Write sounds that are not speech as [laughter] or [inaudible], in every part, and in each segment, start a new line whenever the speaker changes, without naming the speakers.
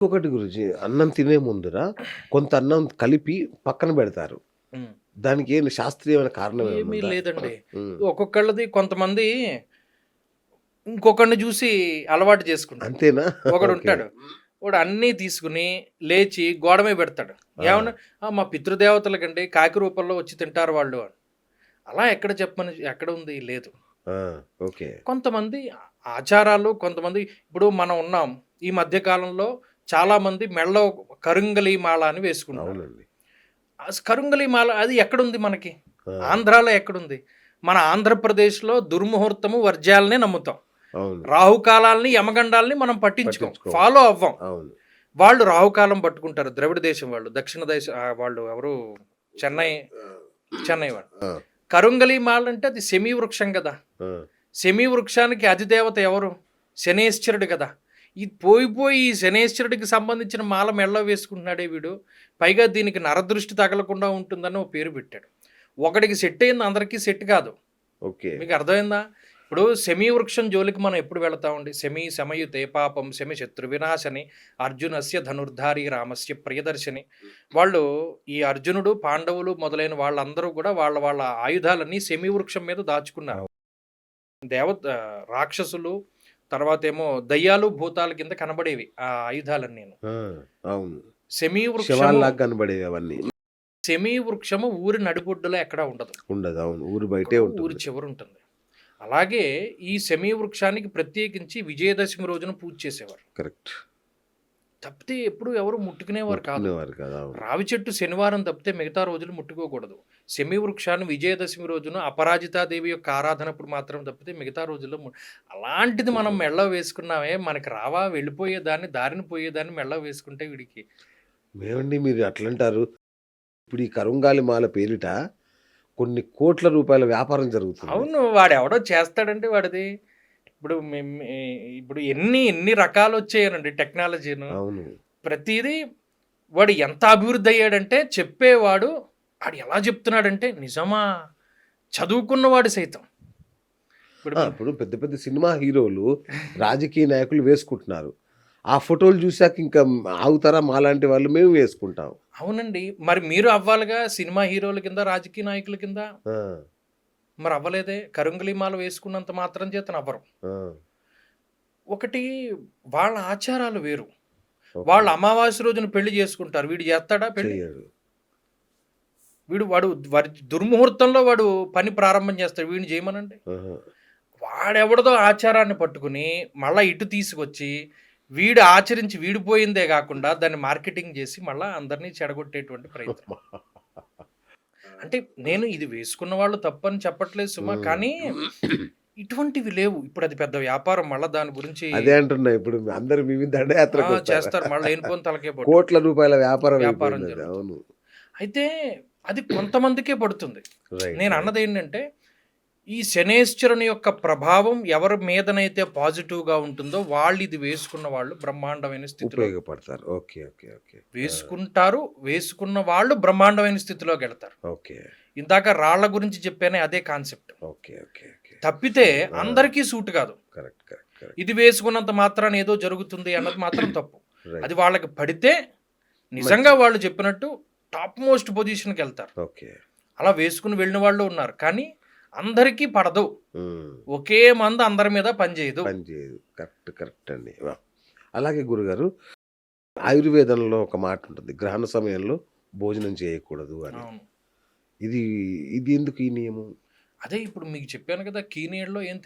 ఇంకొకటి గురించి అన్నం తినే ముందర కొంత అన్నం కలిపి పక్కన పెడతారు. దానికి ఏం శాస్త్రీయమైన కారణం
ఏమీ? లేదండి. ఒక్కొక్కళ్ళది కొంతమంది ఇంకొకరిని చూసి అలవాటు చేసుకుంటారు.
అంతేనా?
ఒకడు. ఉంటాడు. వాడు అన్నీ తీసుకుని లేచి గోడ మీద పెడతాడు ఏమన్నా "ఆ, మా పితృదేవతలకండి కాకి రూపంలో వచ్చి తింటారు వాళ్ళు అని. అలా ఎక్కడ చెప్పమని ఎక్కడ ఉంది? లేదు.
ఓకే.
కొంతమంది ఆచారాలు కొంతమంది ఇప్పుడు మనం ఉన్నాం. ఈ మధ్య కాలంలో చాలా మంది మెళ్ళ కరుంగలి మాల అని ఆ కరుంగలి మాల అది ఎక్కడుంది మనకి? ఆంధ్రాలో ఎక్కడుంది? మన ఆంధ్రప్రదేశ్లో దుర్ముహూర్తము వర్జ్యాలనే నమ్ముతాం.
అవును.
రాహుకాలాల్ని యమగండాల్ని మనం పట్టించుకోం. ఫాలో అవ్వం. వాళ్ళు రాహుకాలం పట్టుకుంటారు. ద్రవిడ దేశం వాళ్ళు దక్షిణ దేశం వాళ్ళు ఎవరు? చెన్నై చెన్నై వాళ్ళు. కరుంగలి మాల అంటే అది సెమీ వృక్షం కదా. సెమీ వృక్షానికి అధిదేవత ఎవరు? శనేశ్వరుడు కదా. ఈ పోయి పోయి ఈ శనేశ్వరుడికి సంబంధించిన మాల మెళ్ళ వేసుకుంటున్నాడే వీడు. పైగా దీనికి నరదృష్టి తగలకుండా ఉంటుందని ఓ పేరు పెట్టాడు. ఒకడికి సెట్ అయింది అందరికీ సెట్ కాదు.
ఓకే.
మీకు అర్థమైందా? ఇప్పుడు సెమీ వృక్షం జోలికి మనం ఎప్పుడు వెళతామండి సెమీ శమయుతే పాపం శమి శత్రు వినాశని అర్జునస్య ధనుర్ధారి రామస్య ప్రియదర్శిని. వాళ్ళు ఈ అర్జునుడు పాండవులు మొదలైన వాళ్ళందరూ కూడా వాళ్ళ వాళ్ళ ఆయుధాలన్నీ సెమీ వృక్షం మీద దాచుకున్నారు. దేవత రాక్షసులు తర్వాత ఏమో దయ్యాలు భూతాల కింద కనబడేవి ఆ ఆయుధాలన్నీ
ఆ, అవును.
సెమీ
శవాల్లాగా కనబడేవి అవన్నీ.
సెమీ వృక్షము ఊరి నడిబొడ్డులో ఎక్కడా ఉండదు.
ఉండదు అవును. ఊరు బయటే
ఊరి
ఉంటుంది.
చివర ఉంటుంది. అలాగే ఈ సెమీ వృక్షానికి ప్రత్యేకించి విజయదశమి రోజున పూజ చేసేవారు.
కరెక్ట్.
తప్పితే ఎప్పుడు ఎవరు ముట్టుకునేవారు కాదు. రావి చెట్టు శనివారం తప్పితే మిగతా రోజులు ముట్టుకోకూడదు. సెమీ వృక్షాన్ని విజయదశమి రోజున అపరాజితాదేవి యొక్క ఆరాధనప్పుడు మాత్రం తప్పితే మిగతా రోజుల్లో అలాంటిది మనం మెళ్ళ వేసుకున్నామే మనకి రావా వెళ్ళిపోయేదాన్ని దారిని పోయేదాన్ని మెళ్ళ వేసుకుంటే వీడికి.
మేమండి మీరు అట్లంటారు? ఇప్పుడు ఈ కరుంగాలి మాల పేరిట కొన్ని కోట్ల రూపాయల వ్యాపారం జరుగుతుంది.
అవును వాడు ఎవడో చేస్తాడంటే వాడిది. ఇప్పుడు మేము ఇప్పుడు ఎన్ని ఎన్ని రకాలు వచ్చాయనండి టెక్నాలజీను.
అవును.
ప్రతిదీ వాడు ఎంత అభివృద్ధి అయ్యాడంటే చెప్పేవాడు వాడు ఎలా చెప్తున్నాడంటే నిజమా? చదువుకున్నవాడు సైతం. ఇప్పుడు
పెద్ద పెద్ద సినిమా హీరోలు రాజకీయ నాయకులు వేసుకుంటున్నారు. ఆ ఫోటోలు చూశాక ఇంకా ఆగుతారా మాలాంటి వాళ్ళు మేము వేసుకుంటాం.
అవునండి. మరి మీరు అవ్వాలిగా సినిమా హీరోల కింద రాజకీయ నాయకుల కింద? మరి అవ్వలేదే కరుంగలి మాల వేసుకున్నంత మాత్రం చేత అవ్వరు ఒకటి వాళ్ళ ఆచారాలు వేరు. వాళ్ళు అమావాస్య రోజున పెళ్ళి చేసుకుంటారు. వీడు చేస్తాడా
పెళ్ళి?
వీడు వాడు దుర్ముహూర్తంలో వాడు పని ప్రారంభం చేస్తాడు. వీడిని చేయమనండి. వాడెవడదో ఆచారాన్ని పట్టుకుని మళ్ళా ఇటు తీసుకొచ్చి వీడు ఆచరించి వీడిపోయిందే కాకుండా దాన్ని మార్కెటింగ్ చేసి మళ్ళా అందరినీ చెడగొట్టేటువంటి ప్రయత్నం. అంటే నేను ఇది వేసుకున్న వాళ్ళు తప్పని చెప్పట్లేదు సుమా. కానీ [clears throat] ఇటువంటివి లేవు ఇప్పుడు అది పెద్ద వ్యాపారం మళ్ళా దాని గురించి
అదే అంటున్నా ఇప్పుడు అందరు మీ మీద వస్తారు.
చేస్తారు మళ్ళీ లేనిపోని తలకే.
కోట్ల రూపాయల వ్యాపారం
వ్యాపారం.
అవును
అయితే అది కొంతమందికే పడుతుంది నేను. అన్నది ఏంటంటే ఈ శనేశ్వరుని యొక్క ప్రభావం ఎవరి మీదనైతే పాజిటివ్గా ఉంటుందో వాళ్ళు ఇది వేసుకున్న వాళ్ళు బ్రహ్మాండమైన స్థితిలో
ఉపయోగపడతారు. Okay okay okay.
వేసుకుంటారు వేసుకున్న వాళ్ళు బ్రహ్మాండమైన స్థితిలోకి వెళ్తారు.
ఓకే.
ఇందాక రాళ్ళ గురించి చెప్పానే అదే కాన్సెప్ట్.
Okay okay okay.
తప్పితే అందరికీ సూట్ కాదు.
కరెక్ట్ కరెక్ట్
ఇది వేసుకున్నంత మాత్రాన ఏదో జరుగుతుంది అన్నది మాత్రం [coughs] తప్పు. అది వాళ్ళకి పడితే నిజంగా వాళ్ళు చెప్పినట్టు టాప్ మోస్ట్ పొజిషన్కి వెళ్తారు.
ఓకే.
అలా వేసుకుని వెళ్ళిన వాళ్ళు ఉన్నారు. కానీ అందరికీ పడదు. ఒకే మందు అందరి మీద పనిచేయదు.
పని చేయదు కరెక్ట్ కరెక్ట్ అండి. అలాగే గురుగారు ఆయుర్వేదంలో ఒక మాట ఉంటుంది గ్రహణ సమయంలో భోజనం చేయకూడదు అని. ఇది ఇది ఎందుకు ఈ నియమం?
అదే ఇప్పుడు మీకు చెప్పాను కదా కీనేళ్ళలో ఏం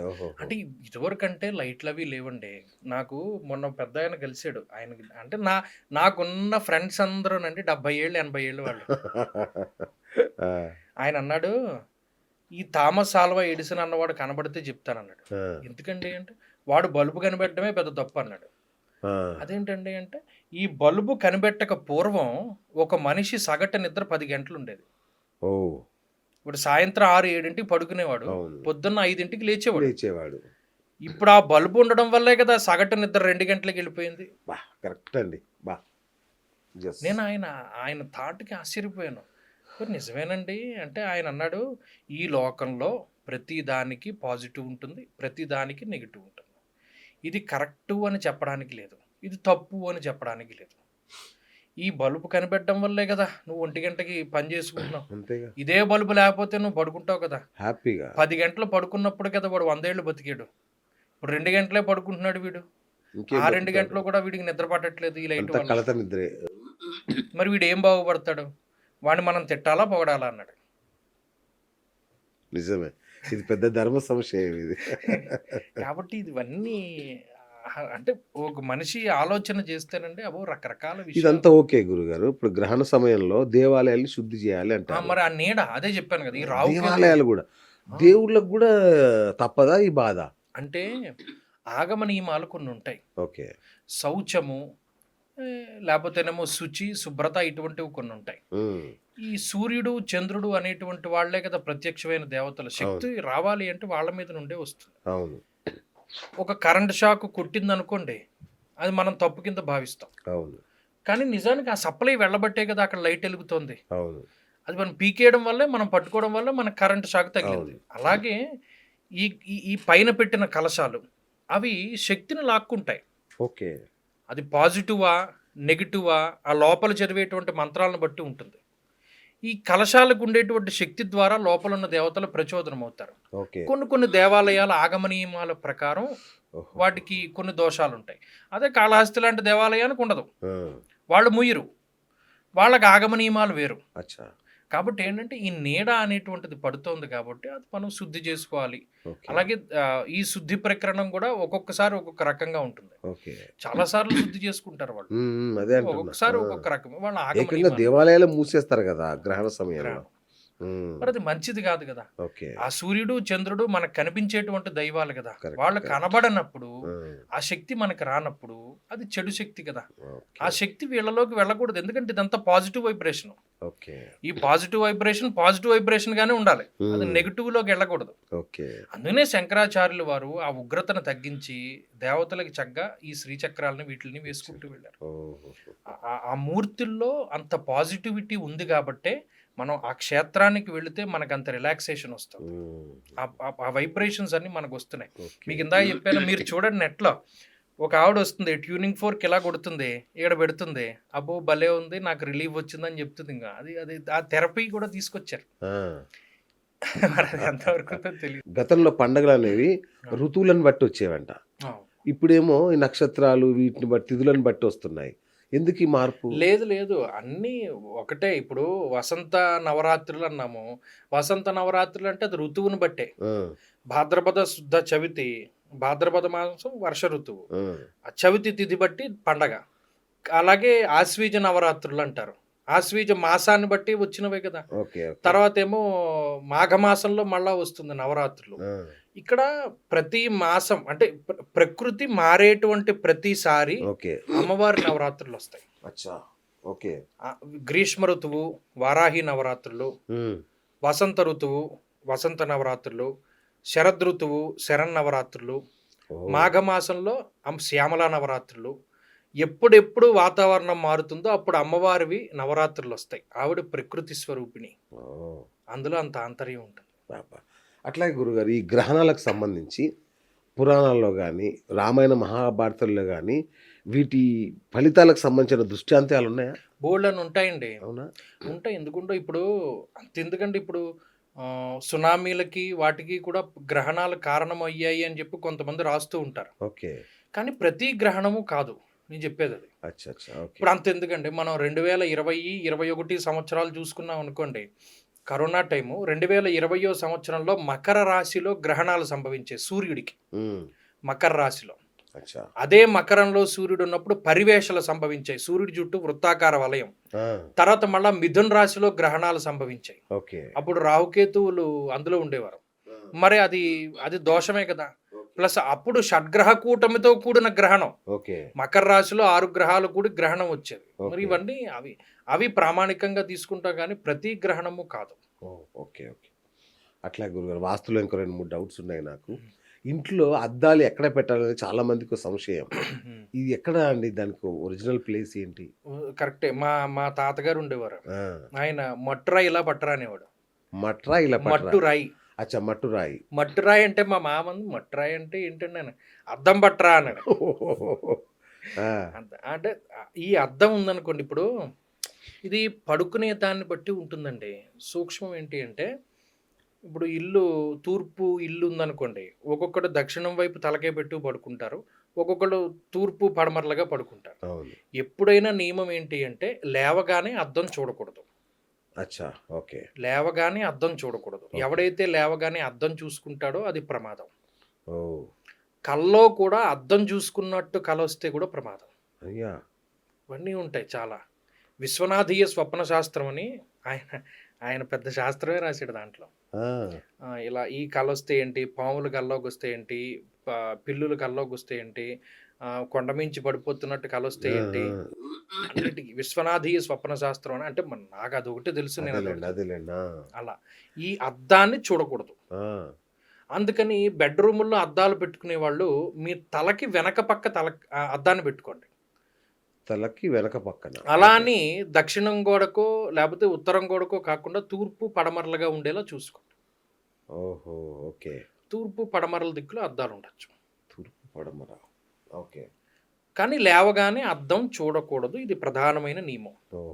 ఓహో.
అంటే ఇదివరకంటే లైట్లు అవి లేవండి. నాకు మొన్న పెద్ద ఆయన కలిసాడు ఆయన అంటే నా నాకున్న ఫ్రెండ్స్ అందరూ అండి డెబ్బై ఏళ్ళు ఎనభై ఏళ్ళు వాళ్ళు. [laughs] ఆయన అన్నాడు ఈ థామస్ ఆల్వా ఎడిసన్ అన్నవాడు కనబడితే చెప్తానన్నాడు.
ఆ,
ఎందుకండి అంటే వాడు బల్బు కనిపెట్టడమే పెద్ద తప్పు అన్నాడు. అదేంటండి అంటే ఈ బల్బు కనిపెట్టక పూర్వం ఒక మనిషి సగటు నిద్ర పది గంటలు ఉండేది
ఓ.
ఇప్పుడు సాయంత్రం ఆరు ఏడింటికి పడుకునేవాడు పొద్దున్న ఐదింటికి లేచేవాడు.
లేచేవాడు.
ఇప్పుడు ఆ బల్బు ఉండడం వల్లే కదా సగటు నిద్ర రెండు గంటలకు వెళ్ళిపోయింది.
బా కరెక్ట్ అండి. బా.
నేను ఆయన ఆయన థాట్కి ఆశ్చర్యపోయాను. నిజమేనండి. అంటే ఆయన అన్నాడు ఈ లోకంలో ప్రతి దానికి పాజిటివ్ ఉంటుంది ప్రతి దానికి నెగిటివ్ ఉంటుంది. ఇది కరెక్టు అని చెప్పడానికి లేదు. ఇది తప్పు అని చెప్పడానికి లేదు. ఈ బల్బు కనిపెట్టడం వల్లే కదా నువ్వు ఒంటి గంటకి పని చేసుకుంటున్నావు. ఇదే బల్బు లేకపోతే నువ్వు పడుకుంటావు కదా.
హ్యాపీగా.
పది గంటలు పడుకున్నప్పుడు కదా వాడు వందేళ్ళు బతికాడు. ఇప్పుడు రెండు గంటలే పడుకుంటున్నాడు వీడు. ఆ రెండు? గంటలు కూడా వీడికి నిద్ర పట్టట్లేదు ఈ లైట్ మరి వీడు ఏం బాగుపడతాడు? వాడిని మనం తిట్టాలా పొగడాలా అన్నాడు.
నిజమే. ఇది పెద్ద ధర్మ సమస్య ఇది.
కాబట్టి ఇవన్నీ అంటే ఒక మనిషి ఆలోచన చేస్తేనండి అబో రకరకాల
ఇదంతా ఓకే గురుగారు. ఇప్పుడు గ్రహణ సమయంలో దేవాలయాల్ని శుద్ధి చేయాలి
ఆ,
అంటారు.
మరి ఆ నీడ అదే చెప్పాను కదా ఈ రావు
దేవాలయాలు కూడా. దేవుళ్ళకు కూడా తప్పదా ఈ బాధ?
అంటే ఆగమ నియమాలు కొన్ని ఉంటాయి.
ఓకే.
శౌచము లేకపోతేనేమో శుచి శుభ్రత ఇటువంటివి కొన్ని ఉంటాయి. ఈ సూర్యుడు చంద్రుడు అనేటువంటి వాళ్ళే కదా ప్రత్యక్షమైన దేవతలు. శక్తి రావాలి అంటే వాళ్ళ మీద నుండే వస్తుంది. ఒక కరెంట్ షాక్ కొట్టింది అనుకోండి అది మనం తప్పు కింద భావిస్తాం. కానీ నిజానికి ఆ సప్లై వెళ్ళబట్టే కదా అక్కడ లైట్ వెలుగుతుంది. అది మనం పీకేయడం వల్లే మనం పట్టుకోవడం వల్ల మనకు కరెంట్ షాక్ తగిలింది. అలాగే ఈ- ఈ పైన పెట్టిన కలశాలు అవి శక్తిని లాక్కుంటాయి.
ఓకే.
అది పాజిటివా నెగిటివా ఆ లోపల చదివేటువంటి మంత్రాలను బట్టి ఉంటుంది. ఈ కలశాలకు ఉండేటువంటి శక్తి ద్వారా లోపల ఉన్న దేవతలు ప్రచోదనం అవుతారు కొన్ని కొన్ని దేవాలయాల ఆగమ నియమాల ప్రకారం. వాటికి కొన్ని దోషాలు ఉంటాయి అదే కాళహస్తి లాంటి దేవాలయానికి ఉండదు. వాళ్ళు ముయ్యరు. వాళ్ళకి ఆగమ నియమాలు వేరు కాబట్టి ఏంటంటే ఈ నీడ అనేటువంటిది పడుతోంది కాబట్టి అది మనం శుద్ధి చేసుకోవాలి. అలాగే ఈ శుద్ధి ప్రకరణం కూడా ఒక్కొక్కసారి ఒక్కొక్క రకంగా ఉంటుంది. చాలా సార్లు శుద్ధి చేసుకుంటారు వాళ్ళు. ఒక్కొక్కసారి ఒక్కొక్క రకం వాళ్ళ.
దేవాలయాలు మూసేస్తారు కదా గ్రహణ సమయంలో.
మరి అది మంచిది కాదు కదా. ఆ సూర్యుడు చంద్రుడు మనకు కనిపించేటువంటి దైవాలు కదా. వాళ్ళు. కనబడనప్పుడు ఆ శక్తి మనకు రానప్పుడు అది చెడు శక్తి కదా. ఆ శక్తి వీళ్ళలోకి వెళ్ళకూడదు. ఎందుకంటే ఇదంతా పాజిటివ్ వైబ్రేషన్. ఈ పాజిటివ్ వైబ్రేషన్ పాజిటివ్ వైబ్రేషన్ గానే ఉండాలి. అది నెగిటివ్లోకి వెళ్ళకూడదు. అందుకనే శంకరాచార్యులు వారు ఆ ఉగ్రతను తగ్గించి దేవతలకి చక్కగా ఈ శ్రీచక్రాలని వీటిని వేసుకుంటూ వెళ్ళారు. ఆ మూర్తుల్లో అంత పాజిటివిటీ ఉంది కాబట్టే మనం ఆ క్షేత్రానికి వెళితే మనకు అంత రిలాక్సేషన్ వస్తుంది ఆ- వైబ్రేషన్స్ అన్ని మనకు వస్తున్నాయి. మీకు ఇందాక చెప్పాను మీరు చూడండి నెట్లో. ఒక ఆవిడ వస్తుంది ట్యూనింగ్ ఫోర్కి ఇలా కొడుతుంది? ఇక్కడ పెడుతుంది. అబ్బో భలే ఉంది నాకు రిలీఫ్ వచ్చిందని చెప్తుంది ఇంకా. అది అది ఆ థెరపీ కూడా తీసుకొచ్చారు. ఎంతవరకు తెలియదు
గతంలో పండగలు అనేవి ఋతువులను బట్టి వచ్చేవంట. ఇప్పుడేమో ఈ నక్షత్రాలు వీటిని బట్టి తిథులను బట్టి వస్తున్నాయి. ఎందుకు ఈ మార్పు?
లేదు లేదు. అన్నీ ఒకటే. ఇప్పుడు వసంత నవరాత్రులు అన్నాము. వసంత నవరాత్రులు అంటే అది ఋతువుని బట్టే. భాద్రపద శుద్ధ చవితి భాద్రపద మాసం వర్ష ఋతువు. చవితి తిథి బట్టి పండగ. అలాగే ఆశ్వీజ నవరాత్రులు అంటారు. ఆశ్వీజ మాసాన్ని బట్టి వచ్చినవే కదా. తర్వాత ఏమో మాఘమాసంలో మళ్ళా వస్తుంది నవరాత్రులు. ఇక్కడ ప్రతి మాసం అంటే ప్ర- ప్రకృతి మారేటువంటి ప్రతిసారి అమ్మవారి నవరాత్రులు వస్తాయి.
ఓకే.
గ్రీష్మ ఋతువు వారాహి నవరాత్రులు వసంత ఋతువు వసంత నవరాత్రులు శరద్ ఋతువు శరణ్ నవరాత్రులు
ఓ,
మాఘమాసంలో శ్యామల నవరాత్రులు ఎప్పుడెప్పుడు వాతావరణం మారుతుందో అప్పుడు అమ్మవారివి నవరాత్రులు వస్తాయి ఆవిడ ప్రకృతి స్వరూపిణి. అందులో అంత ఆంతర్యం ఉంటుంది.
అట్లాగే గురుగారు ఈ గ్రహణాలకు సంబంధించి పురాణాల్లో కానీ రామాయణ మహాభారతంలో కానీ వీటి ఫలితాలకు సంబంధించిన దృష్టాంతాలు ఉన్నాయా?
బోల్డ్ అని ఉంటాయండి.
అవునా?
ఉంటాయి. ఎందుకుంటో ఇప్పుడు అంత ఎందుకంటే ఇప్పుడు సునామీలకి వాటికి కూడా గ్రహణాలు కారణం అయ్యాయి అని చెప్పి కొంతమంది రాస్తూ ఉంటారు.
ఓకే.
కానీ ప్రతి గ్రహణము కాదు. నేను చెప్పేది అది. ఇప్పుడు అంత ఎందుకండి మనం రెండు వేల ఇరవై ఇరవై ఒకటి సంవత్సరాలు చూసుకున్నాం అనుకోండి కరోనా టైము రెండు వేల ఇరవయో సంవత్సరంలో మకర రాశిలో గ్రహణాలు సంభవించాయి సూర్యుడికి. మకర రాశిలో. అదే మకరంలో సూర్యుడు ఉన్నప్పుడు పరివేషలు సంభవించాయి. సూర్యుడి చుట్టూ వృత్తాకార వలయం. తర్వాత మళ్ళా మిథున్ రాశిలో గ్రహణాలు సంభవించాయి.
ఓకే.
అప్పుడు రాహుకేతువులు అందులో ఉండేవారు. మరి అది అది దోషమే కదా. ప్లస్ అప్పుడు షడ్గ్రహ కూటమితో కూడిన గ్రహణం.
ఓకే.
మకర రాశిలో ఆరు గ్రహాలు కూడి గ్రహణం వచ్చేది. మరి. ఇవన్నీ అవి అవి ప్రామాణికంగా తీసుకుంటా కానీ ప్రతి గ్రహణము కాదు.
Okay okay. అట్లా గురుగారు వాస్తులో ఇంకో రెండు మూడు డౌట్స్ ఉన్నాయి నాకు. ఇంట్లో అద్దాలు ఎక్కడ పెట్టాలనేది చాలా మందికి సంశయం. ఇది ఎక్కడ అండి? దానికి ఒరిజినల్ ప్లేస్ ఏంటి?
కరెక్టే. మా మా తాతగారు ఉండేవారు. ఆయన మట్టురాయి ఇలా పట్టరా అనేవాడు
మట్రా ఇలా
మట్టు రాయి.
అచ్చా మట్టు రాయి.
మట్టురాయి అంటే మా మామ మట్టురాయి అంటే ఏంటండి ఆయన అద్దం పట్టరా అన్నాడు. అంటే ఈ అద్దం ఉందనుకోండి ఇప్పుడు ఇది పడుకునే దాన్ని బట్టి ఉంటుందండి. సూక్ష్మం ఏంటి అంటే ఇప్పుడు ఇల్లు తూర్పు ఇల్లు ఉందనుకోండి ఒక్కొక్కడు దక్షిణం వైపు తలకే పెట్టు పడుకుంటారు ఒక్కొక్కడు తూర్పు పడమరలుగా పడుకుంటారు. ఎప్పుడైనా నియమం ఏంటి అంటే లేవగానే అద్దం చూడకూడదు.
అచ్చా ఓకే.
లేవగానే అద్దం చూడకూడదు. ఎవడైతే లేవగానే అద్దం చూసుకుంటాడో అది ప్రమాదం.
ఓ.
కల్లో కూడా అద్దం చూసుకున్నట్టు కల వస్తే కూడా ప్రమాదం.
అయ్యా.
ఇవన్నీ ఉంటాయి చాలా. విశ్వనాథీయ స్వప్న శాస్త్రం అని ఆయన ఆయన పెద్ద శాస్త్రమే రాశాడు దాంట్లో. ఇలా ఈ కళ వస్తే ఏంటి? పాములు కల్లోకి వస్తే ఏంటి? పిల్లులు కల్లోకి వస్తే ఏంటి? కొండ మించి పడిపోతున్నట్టు కళ వస్తే ఏంటి? అన్నిటికీ విశ్వనాథీయ స్వప్న శాస్త్రం అని అంటే మన నాకు అది ఒకటి తెలుసు నేను అలా. ఈ అద్దాన్ని చూడకూడదు. అందుకని బెడ్రూముల్లో అద్దాలు పెట్టుకునే వాళ్ళు మీ తలకి వెనక పక్క తల అద్దాన్ని పెట్టుకోండి.
తలకి వెనక పక్కన.
అలా అని దక్షిణం గోడకో లేకపోతే ఉత్తరం గోడకో కాకుండా తూర్పు పడమరలుగా ఉండేలా చూసుకోండి.
ఓహో ఓకే.
తూర్పు పడమరల దిక్కులో అద్దాలు ఉండొచ్చు.
తూర్పు పడమర. ఓకే.
కానీ లేవగానే అద్దం చూడకూడదు. ఇది ప్రధానమైన నియమం.